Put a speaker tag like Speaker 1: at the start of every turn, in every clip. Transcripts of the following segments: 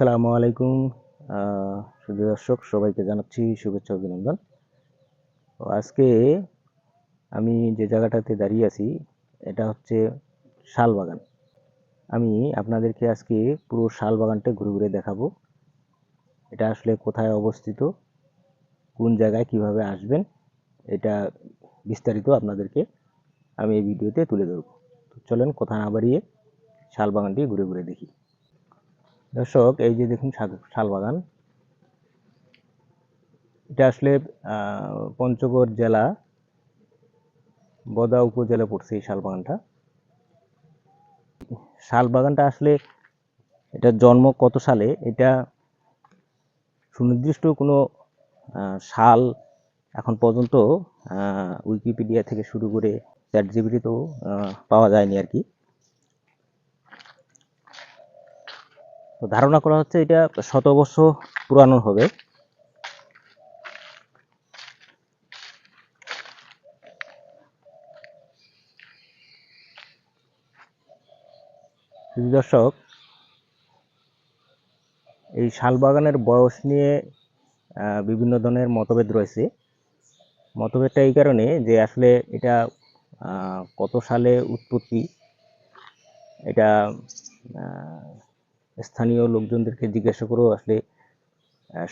Speaker 1: আসসালামু আলাইকুম। সুধী দর্শক, সবাইকে জানাচ্ছি শুভেচ্ছা, অভিনন্দন। তো আজকে আমি যে জায়গাটাতে দাঁড়িয়ে আছি, এটা হচ্ছে শাল বাগান আমি আপনাদেরকে আজকে পুরো শাল বাগানটা ঘুরে ঘুরে দেখাবো। এটা আসলে কোথায় অবস্থিত, কোন জায়গায় কীভাবে আসবেন, এটা বিস্তারিত আপনাদেরকে আমি এই ভিডিওতে তুলে ধরবো। তো চলেন, কথা না বাড়িয়ে শাল বাগানটি ঘুরে ঘুরে দেখি। দর্শক, এই যে দেখুন শাল- শাল বাগান। এটা আসলে পঞ্চগড় জেলা, বদা উপজেলা পড়ছে এই শাল বাগানটা। শাল বাগানটা আসলে, এটা জন্ম কত সালে? এটা সুনির্দিষ্ট কোনো সাল এখন পর্যন্ত উইকিপিডিয়া থেকে শুরু করে চ্যাট জিবিটিতেও পাওয়া যায়নি আর কি। তো ধারণা করা হচ্ছে এটা শত বছর পুরানো হবে। দর্শক, এই শালবাগানের বয়স নিয়ে বিভিন্ন ধরনের মতভেদ রয়েছে। মতভেদটা এই কারণে যে আসলে এটা কত সালে উৎপত্তি, এটা স্থানীয় লোকজনদেরকে জিজ্ঞাসা করেও আসলে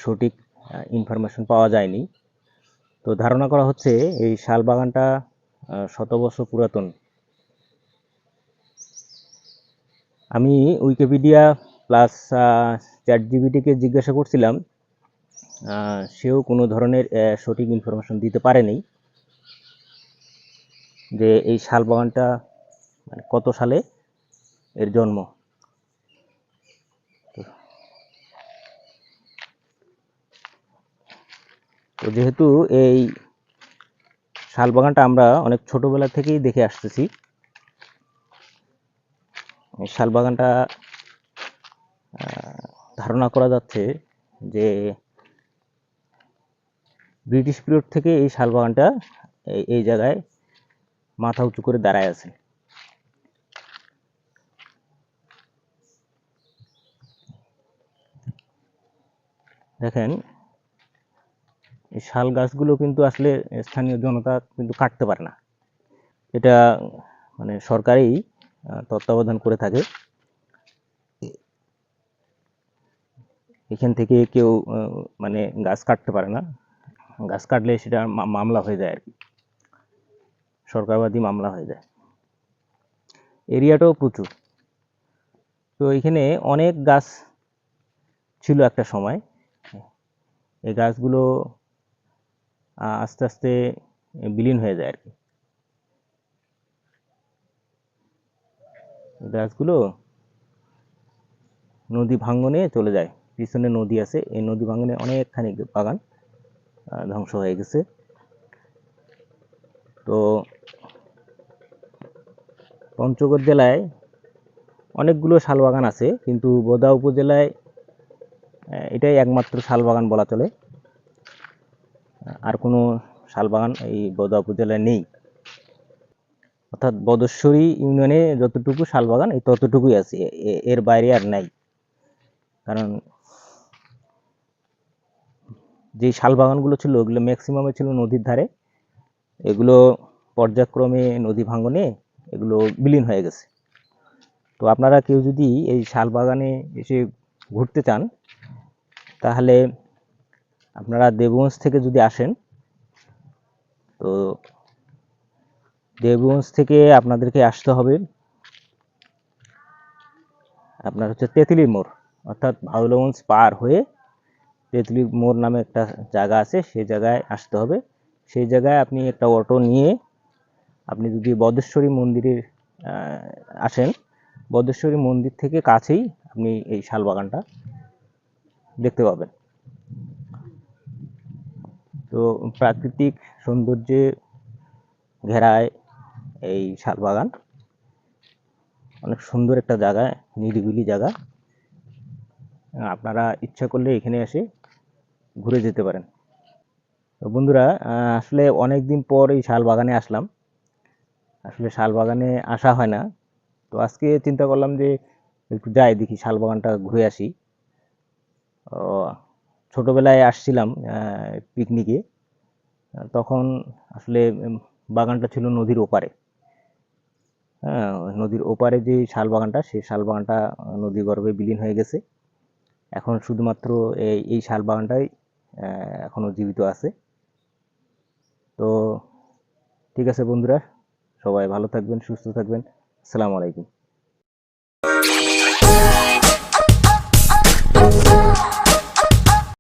Speaker 1: সঠিক ইনফরমেশন পাওয়া যায়নি। তো ধারণা করা হচ্ছে এই শাল বাগানটা আহ, শত বছর পুরাতন। আমি উইকিপিডিয়া প্লাস চ্যাট জিবিটিকে জিজ্ঞাসা করছিলাম সেও কোনো ধরনের সঠিক ইনফরমেশন দিতে পারেনি যে এই শাল বাগানটা মানে কত সালে এর জন্ম। তো যেহেতু এই শাল বাগানটা আমরা অনেক ছোটবেলা থেকেই দেখে আসতেছি শাল বাগানটা ধারণা করা যাচ্ছে যে ব্রিটিশ পিরিয়ড থেকে এই শাল বাগানটা এই জায়গায় মাথা উঁচু করে দাঁড়ায় আছে। দেখেন এই শাল গাছগুলো কিন্তু আসলে স্থানীয় জনতা কিন্তু কাটতে পারে না। এটা মানে সরকারই তত্ত্বাবধান করে থাকে। এখান থেকে কেউ মানে গাছ কাটতে পারে না। গাছ কাটলে সেটা মামলা হয়ে যায় আর কি। সরকারবাদী মামলা হয়ে যায়। এরিয়াটাও প্রচুর। তো এখানে অনেক গাছ ছিল একটা সময়। এই গাছগুলো আস্তে আস্তে বিলীন হয়ে যায় আর কি। গাছগুলো নদী ভাঙ্গনে চলে যায়। পিছনে নদী আছে। এই নদী ভাঙ্গনে অনেকখানি বাগান ধ্বংস হয়ে গেছে। তো পঞ্চগড় জেলায় অনেকগুলো শাল বাগান আছে, কিন্তু বোদা উপজেলায় এটাই একমাত্র শাল বাগান বলা চলে। আর কোনো শাল বাগান এই বোদা উপজেলায় নেই। অর্থাৎ বদস্বরী ইউনিয়নে যতটুকু শাল বাগান এই ততটুকুই আছে। এর বাইরে আর নাই। কারণ যে শাল বাগানগুলো ছিল, ওগুলো ম্যাক্সিমামে ছিল নদীর ধারে। এগুলো পর্যায়ক্রমে নদী ভাঙ্গনে এগুলো বিলীন হয়ে গেছে। তো আপনারা কেউ যদি এই শাল বাগানে এসে ঘুরতে চান, তাহলে আপনারা দেবগঞ্জ থেকে যদি আসেন, তো দেবগঞ্জ থেকে আপনাদেরকে আসতে হবে। আপনার হচ্ছে তেঁতুলি মোড়, অর্থাৎ ভাউলগঞ্জ পার হয়ে তেঁতুলি মোড় নামে একটা জায়গা আছে, সেই জায়গায় আসতে হবে। সেই জায়গায় আপনি একটা অটো নিয়ে আপনি যদি বদেশ্বরী মন্দিরের আসেন বদেশ্বরী মন্দির থেকে কাছেই আপনি এই শালবাগানটা দেখতে পাবেন। তো প্রাকৃতিক সৌন্দর্যে ঘেরায় এই শাল বাগান। অনেক সুন্দর একটা জায়গা নিরিবিলি জায়গা। আপনারা ইচ্ছা করলে এখানে এসে ঘুরে যেতে পারেন। তো বন্ধুরা আসলে অনেক দিন পর এই শাল বাগানে আসলাম। আসলে শাল বাগানে আসা হয় না। তো আজকে চিন্তা করলাম যে একটু যাই দেখি শাল বাগানটা ঘুরে আসি। ও, ছোটবেলায় আসছিলাম পিকনিকে তখন আসলে বাগানটা ছিল নদীর ওপারে। হ্যাঁ নদীর ওপারে যে শাল বাগানটা, সেই শাল বাগানটা নদী গর্ভে বিলীন হয়ে গেছে। এখন শুধুমাত্র এই এই শাল বাগানটাই এখনও জীবিত আছে। তো ঠিক আছে বন্ধুরা, সবাই ভালো থাকবেন, সুস্থ থাকবেন। আসসালামু আলাইকুম।